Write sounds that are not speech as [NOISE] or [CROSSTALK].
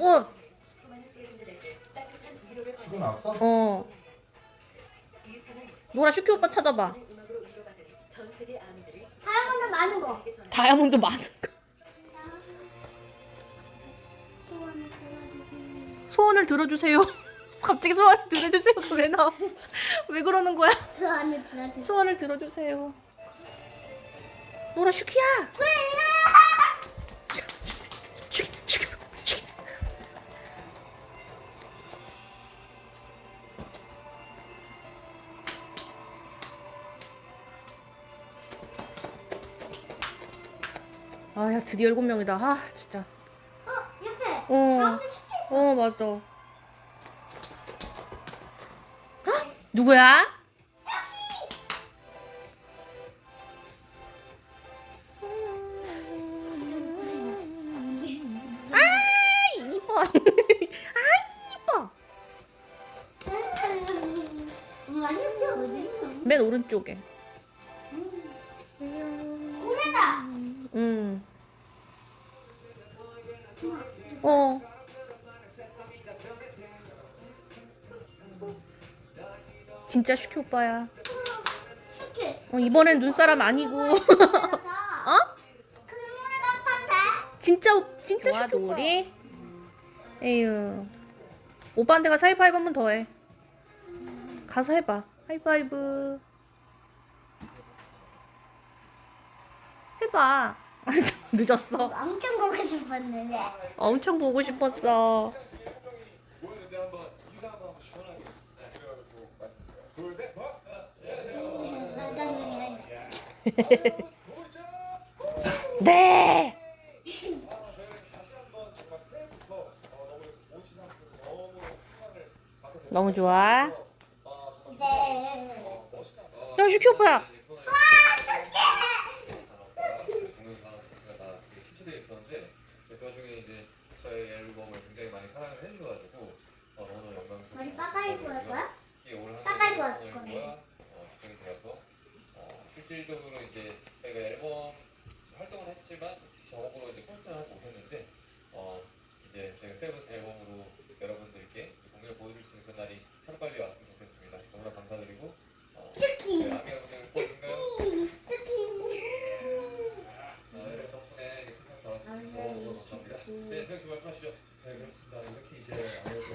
어, 치고 나왔어? 어. 노라 슈키 오빠 찾아봐. 거 많은 거. 다이아몬드 많은 거. 소원을 들어주세요. [LAUGHS] 갑자기 소원을 들어주세요. 왜 나와? [LAUGHS] 왜 그러는 거야? 소원을 들어주세요. 소원을 들어주세요. 노라 슈키야. 그래. 아 야 드디어 일곱 명이다. 아 진짜. 어 옆에. 어. 가운데 슈트 있어. 어 맞아. 헉, 누구야? 아 이뻐. 아 이뻐. 완전? 맨 오른쪽에. 진짜 슈키 오빠야. 어, 이번엔 눈사람 아니고. 어? 어? 그 같은데? 진짜 오- 진짜 슈키 오빠. 놀이? 에휴. 오빠한테 가서 하이파이브 한 번 더 해. 가서 해봐. 하이파이브. 해봐. [LAUGHS] 늦었어. 엄청 보고 싶었는데. 엄청 보고 싶었어. 모였는데 한번 인사 한번 시원하게 네, 그래가지고 말씀드려요. 둘, 셋, 뭐? [LAUGHS] 네. 너무 좋아. 네. 야 슈키 오빠야. 그 저희 앨범을 굉장히 많이 사랑을 해주셔가지고 어, 너무 영광스럽고 머리 빠빠이 구할 거야? 실적으로 이제 저희가 앨범 활동을 했지만 저으로 이제 콘서트는 하지 못했는데 어 이제 저희가 세븐 앨범으로 여러분들께 공연을 보여줄 수 있는 그날이 하루빨리 왔으면 좋겠습니다. 너무나 감사드리고 어, 저희 아미 여러분들 꼭 건강 저희 덕분에 큰상 나와주셔서 너무 감사합니다. 네, 태영 씨 말씀하시죠. 네, 그렇습니다. 이렇게 이제 아무래도